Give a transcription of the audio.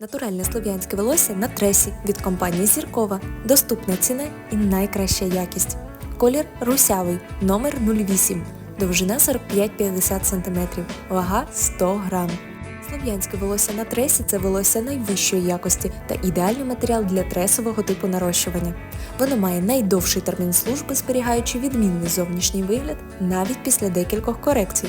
Натуральне слов'янське волосся на тресі від компанії Зіркова. Доступна ціна і найкраща якість. Колір русявий, номер 08, довжина 45-50 см, вага 100 грам. Слов'янське волосся на тресі це волосся найвищої якості та ідеальний матеріал для тресового типу нарощування. Воно має найдовший термін служби, зберігаючи відмінний зовнішній вигляд навіть після декількох корекцій.